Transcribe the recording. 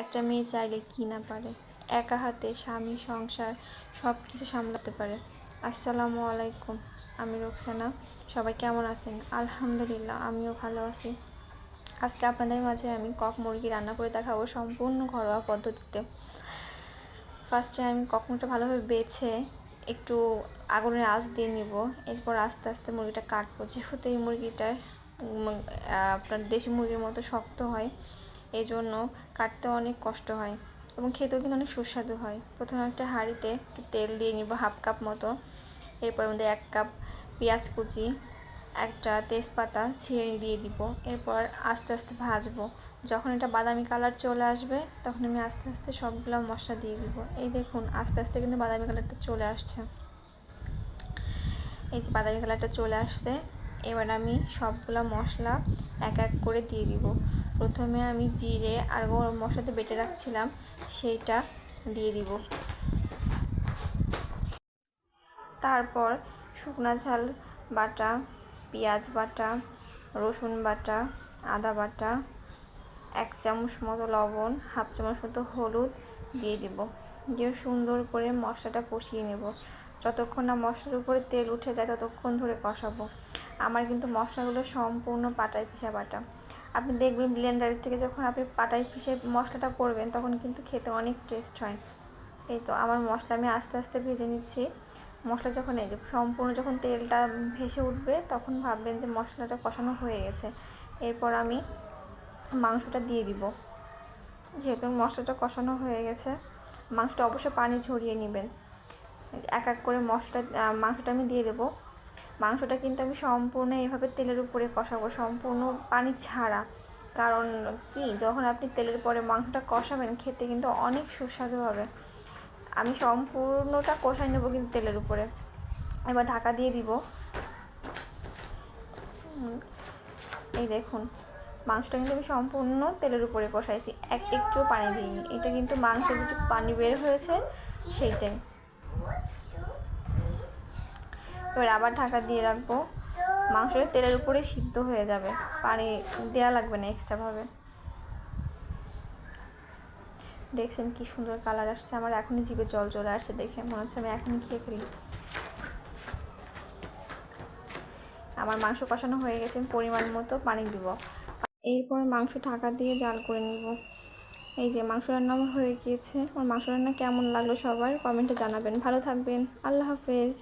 একটা মেয়ে চাইলে কি না পারে? একা হাতে স্বামী, সংসার সব কিছু সামলাতে পারে। আসসালামু আলাইকুম, আমি রোকসানা। সবাই কেমন আছেন? আলহামদুলিল্লাহ, আমিও ভালো আছি। আজকে আপনাদের মাঝে আমি কক মুরগি রান্না করে দেখাবো সম্পূর্ণ ঘরোয়া পদ্ধতিতে। ফার্স্টে আমি কক মুরগিটা ভালোভাবে বেছে, একটু আগুনের আঁচ দিয়ে নিব। এরপর আস্তে আস্তে মুরগিটা কাটবো। যেহেতু এই মুরগিটার আপনার দেশি মুরগির মতো শক্ত হয় এই জন্য কাটতে অনেক কষ্ট হয় এবং খেতেও কিন্তু অনেক সুস্বাদু হয়। প্রথমে একটা হাঁড়িতে একটু তেল দিয়ে নিব হাফ কাপ মতো। এরপর মধ্যে এক কাপ পেঁয়াজ কুচি, একটা তেজপাতা ছিঁড়ে দিয়ে দিব। এরপর আস্তে আস্তে ভাজবো। যখন এটা বাদামি কালার চলে আসবে, তখন আমি আস্তে আস্তে সবগুলো মশলা দিয়ে দিব। এই দেখুন, আস্তে আস্তে কিন্তু বাদামি কালারটা চলে আসছে। এই যে বাদামি কালারটা চলে আসছে। এবার আমি সবগুলো মশলা এক এক করে দিয়ে দিব। প্রথমে আমি জিরে আর গরম মশলাতে বেটে রাখছিলাম, সেইটা দিয়ে দিব। তারপর শুকনা ঝাল বাটা, পেঁয়াজ বাটা, রসুন বাটা, আদা বাটা, এক চামচ মতো লবণ, হাফ চামচ মতো হলুদ দিয়ে দিব। দিয়ে সুন্দর করে মশলাটা কষিয়ে নেব। যতক্ষণ না মশলার উপরে তেল উঠে যায়, ততক্ষণ ধরে কষাবো। আমার কিন্তু মশলাগুলো সম্পূর্ণ পাটায় পিসা বাটা। আপনি দেখবেন ব্লেন্ডারের থেকে যখন আপনি পাটায় পিষে মশলাটা করবেন, তখন কিন্তু খেতে অনেক টেস্ট হয়। এই তো, আমার মশলা আমি আস্তে আস্তে ভেজে নিচ্ছি। মশলা যখন এই যে সম্পূর্ণ যখন তেলটা ভেসে উঠবে, তখন ভাববেন যে মশলাটা কষানো হয়ে গেছে। এরপর আমি মাংসটা দিয়ে দিব। যেহেতু মশলাটা কষানো হয়ে গেছে, মাংসটা অবশ্যই পানি ঝরিয়ে নেবেন। এক এক করে মশলা মাংসটা আমি দিয়ে দেবো। মাংসটা কিন্তু আমি সম্পূর্ণ এইভাবে তেলের উপরে কষাবো, সম্পূর্ণ পানি ছাড়া। কারণ কি, যখন আপনি তেলের পরে মাংসটা কষাবেন, খেতে কিন্তু অনেক সুস্বাদু হবে। আমি সম্পূর্ণটা কষাই নেব কিন্তু তেলের উপরে। এবার ঢাকা দিয়ে দিব। এই দেখুন, মাংসটা কিন্তু আমি সম্পূর্ণ তেলের উপরে কষাইছি। এক একটু পানি দিইনি। এটা কিন্তু মাংসের যে পানি বের হয়েছে, সেইটাই। এবার আবার ঢাকা দিয়ে রাখব। মাংসটা তেলের উপরে সিদ্ধ হয়ে যাবে। পানি দেওয়া লাগবে না এক্সট্রাভাবে দেখছেন কি সুন্দর কালার আসছে। আমার এখনই জিভে জল চলে আসছে দেখে মনে হচ্ছে আমি এখনই খেয়ে ফেলি। আমার মাংস কষানো হয়ে গেছে পরিমাণ মতো পানি দিব। এরপর মাংস ঢাকা দিয়ে জাল করে নিব। এই যে মাংস রান্না আমার হয়ে গিয়েছে। আমার মাংস রান্না কেমন লাগল সবার কমেন্টে জানাবেন। ভালো থাকবেন। আল্লাহ হাফেজ।